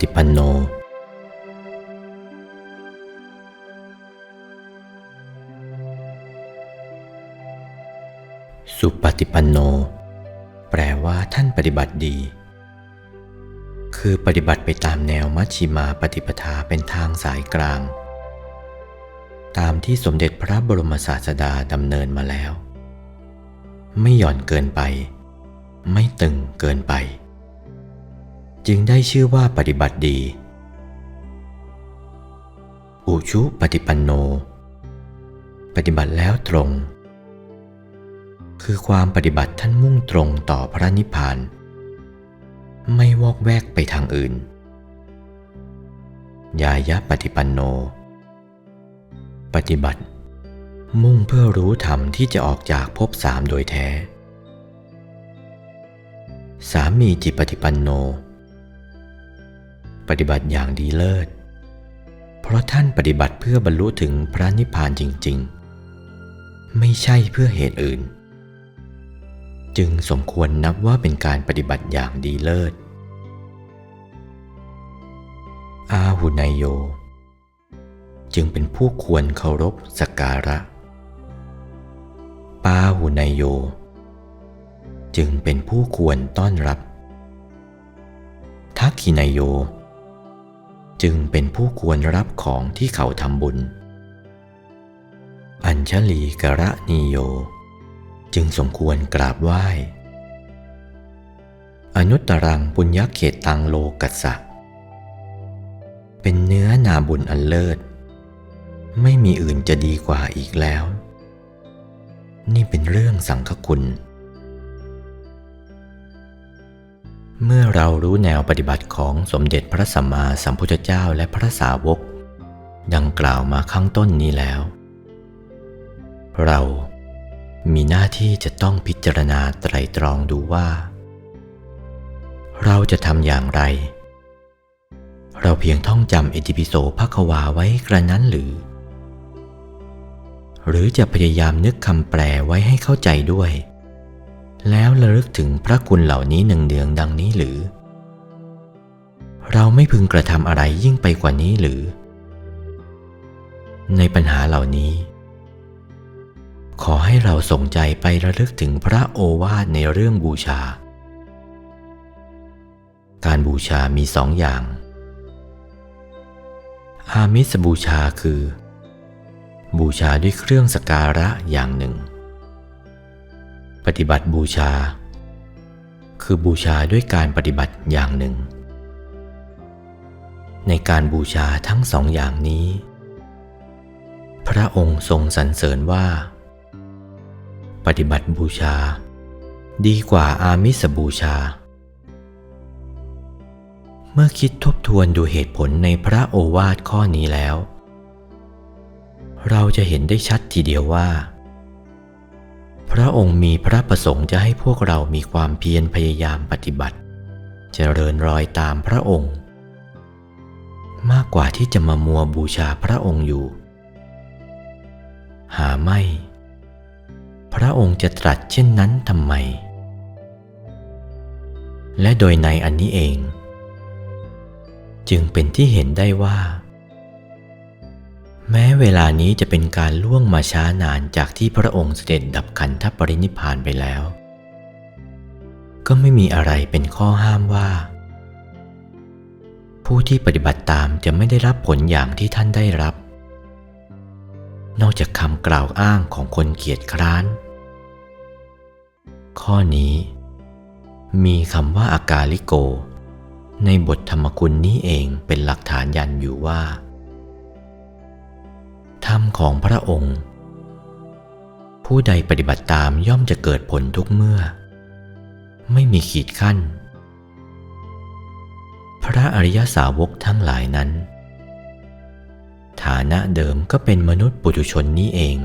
ฏิปันโน สุปฏิปันโน แปลว่าท่านปฏิบัติดี คือปฏิบัติไปตามแนวมัชชิมาปฏิปทาเป็นทางสายกลาง ตามที่สมเด็จพระบรมศาสดาดำเนินมาแล้ว ไม่หย่อนเกินไป ไม่ตึงเกินไป จึงได้ชื่อว่าปฏิบัติดี อุชุปฏิปันโน ปฏิบัติแล้วตรง คือความปฏิบัติท่านมุ่งตรงต่อพระนิพพาน ไม่วอกแวกไปทางอื่น ยายะปฏิปันโน ปฏิบัติ มุ่งเพื่อรู้ธรรมที่จะออกจากภพสามโดยแท้ สามีจิปฏิปันโน ปฏิบัติอย่างดีเลิศ เพราะท่านปฏิบัติเพื่อบรรลุถึงพระนิพพานจริง ๆ ไม่ใช่เพื่อเหตุอื่น จึงสมควรนับว่าเป็นการปฏิบัติอย่างดีเลิศ อาหุนายโย จึงเป็นผู้ควรเคารพสักการะ ปาหุนายโย จึงเป็นผู้ควรต้อนรับทักขินายโย จึงเป็นผู้ควรรับของที่เขาทำบุญ อัญชลีกระนิโย จึงสมควรกราบไหว้ อนุตตรังปุญญเขตตังโลกัสสะเป็นเนื้อนาบุญอันเลิศ ไม่มีอื่นจะดีกว่าอีกแล้ว นี่เป็นเรื่องสังฆคุณ เมื่อเรารู้แนวปฏิบัติของสมเด็จพระสัมมาสัมพุทธเจ้าและพระสาวก ดังกล่าวมาข้างต้นนี้แล้ว เรามีหน้าที่จะต้องพิจารณาไตรตรองดูว่า เราจะทำอย่างไร เราเพียงท่องจำเอติปิโสภควาไว้กระนั้นหรือ หรือจะพยายามนึกคำแปลไว้ให้เข้าใจด้วย แล้วระลึกถึงพระคุณเหล่านี้หนึ่งเดืองดังนี้หรือ เราไม่พึงกระทำอะไรยิ่งไปกว่านี้หรือ ในปัญหาเหล่านี้ ขอให้เราส่งใจไประลึกถึงพระโอวาทในเรื่องบูชา การบูชามีสองอย่าง อามิสบูชาคือ บูชาด้วยเครื่องสการะอย่างหนึ่ง ฏิบัติบูชา คือบูชาด้วยการปฏิบัติอย่างหนึ่ง ในการบูชาทั้งสองอย่างนี้ พระองค์ทรงสรรเสริญว่า ปฏิบัติบูชา ดีกว่าอามิสบูชา เมื่อคิดทบทวนดูเหตุผลในพระโอวาทข้อนี้แล้ว เราจะเห็นได้ชัดทีเดียวว่า ระองค์มีพระประสงค์จะให้พวกเรามีความเพียรพยายามปฏิบัติ เจริญรอยตามพระองค์ มากกว่าที่จะมามัวบูชาพระองค์อยู่ หาไม่ พระองค์จะตรัสเช่นนั้นทำไม และโดยในอันนี้เอง จึงเป็นที่เห็นได้ว่า แม้เวลานี้จะเป็นการล่วงมาช้านานจากที่พระองค์เสด็จดับขันธปรินิพานไปแล้ว ก็ไม่มีอะไรเป็นข้อห้ามว่า ผู้ที่ปฏิบัติตามจะไม่ได้รับผลอย่างที่ท่านได้รับ นอกจากคำกล่าวอ้างของคนเกียจคร้าน ข้อนี้ มีคำว่าอากาลิโก ในบทธรรมคุณนี้เองเป็นหลักฐานยันอยู่ว่า รรมของพระองค์ ผู้ใดปฏิบัติตามย่อมจะเกิดผลทุกเมื่อ ไม่มีขีดขั้น พระอริยสาวกทั้งหลายนั้น ฐานะเดิมก็เป็นมนุษย์ปุถุชนนี้เอง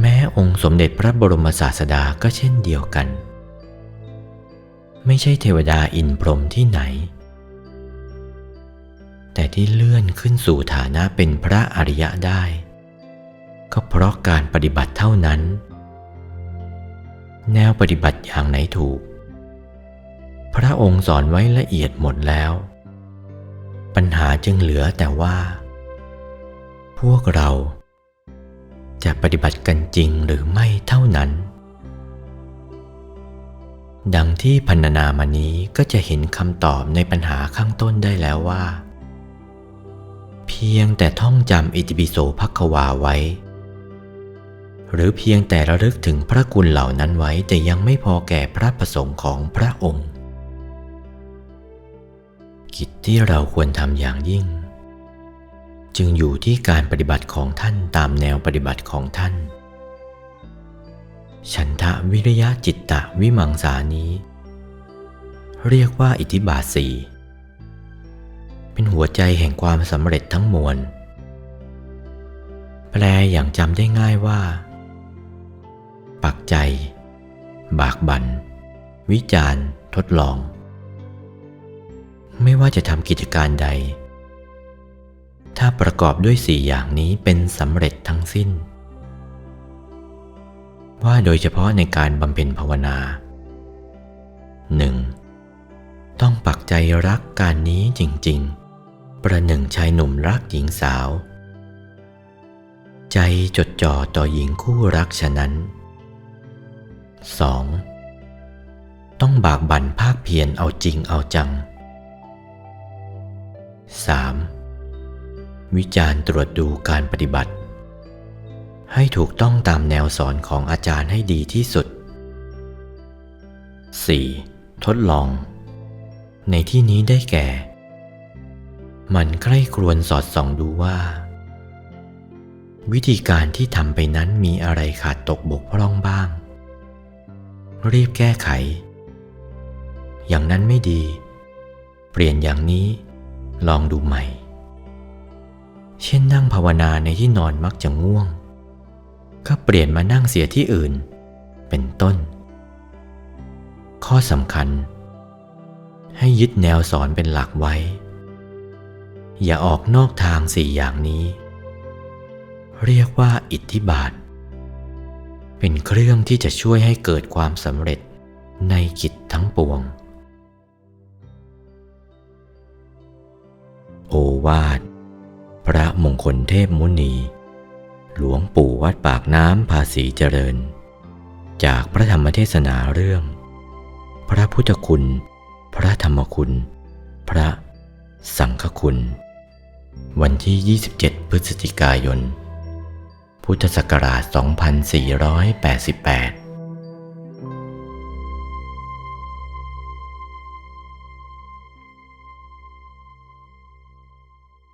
แม้องค์สมเด็จพระบรมศาสดาก็เช่นเดียวกัน ไม่ใช่เทวดาอินพรหมที่ไหน แต่ที่เลื่อนขึ้นสู่ฐานะเป็นพระอริยะได้ ก็เพราะการปฏิบัติเท่านั้น แนวปฏิบัติอย่างไหนถูก พระองค์สอนไว้ละเอียดหมดแล้ว ปัญหาจึงเหลือแต่ว่า พวกเราจะปฏิบัติกันจริงหรือไม่เท่านั้น ดังที่พันนามานี้ก็จะเห็นคำตอบในปัญหาข้างต้นได้แล้วว่า พียงแต่ท่องจำอิติปิโสภักวาไว้ หรือเพียงแต่ระลึกถึงพระคุณเหล่านั้นไว้แต่ยังไม่พอแก่พระประสงค์ของพระองค์ กิจที่เราควรทำอย่างยิ่ง จึงอยู่ที่การปฏิบัติของท่านตามแนวปฏิบัติของท่าน ฉันทะวิริยะจิตตะวิมังสานี้ เรียกว่าอิทธิบาทสี เป็นหัวใจแห่งความสำเร็จทั้งมวล แปลอย่างจำได้ง่ายว่า ปักใจ บากบัน วิจารณ์ทดลอง ไม่ว่าจะทำกิจการใด ถ้าประกอบด้วยสี่อย่างนี้เป็นสำเร็จทั้งสิ้น ว่าโดยเฉพาะในการบำเพ็ญภาวนา 1. ต้องปักใจรักการนี้จริง ๆ ประหนึ่งชายหนุ่มรักหญิงสาว ใจจดจ่อต่อหญิงคู่รักฉะนั้น 2. ต้องบากบั่นภาคเพียรเอาจริงเอาจัง 3. วิจารณ์ตรวจดูการปฏิบัติ ให้ถูกต้องตามแนวสอนของอาจารย์ให้ดีที่สุด 4. ทดลอง ในที่นี้ได้แก่ มันใคร่ครวญสอดส่องดูว่า วิธีการที่ทำไปนั้นมีอะไรขาดตกบกพร่องบ้าง รีบแก้ไข อย่างนั้นไม่ดี เปลี่ยนอย่างนี้ลองดูใหม่ เช่นนั่งภาวนาในที่นอนมักจะง่วง ก็เปลี่ยนมานั่งเสียที่อื่น เป็นต้น ข้อสำคัญ ให้ยึดแนวสอนเป็นหลักไว้ อย่าออกนอกทางสี่อย่างนี้ เรียกว่าอิทธิบาท เป็นเครื่องที่จะช่วยให้เกิดความสำเร็จในกิจทั้งปวง โอวาท พระมงคลเทพมุนี หลวงปู่วัดปากน้ำภาษีเจริญ จากพระธรรมเทศนาเรื่อง พระพุทธคุณ พระธรรมคุณ พระสังฆคุณ วันที่ 27 พฤศจิกายน พุทธศักราช 2488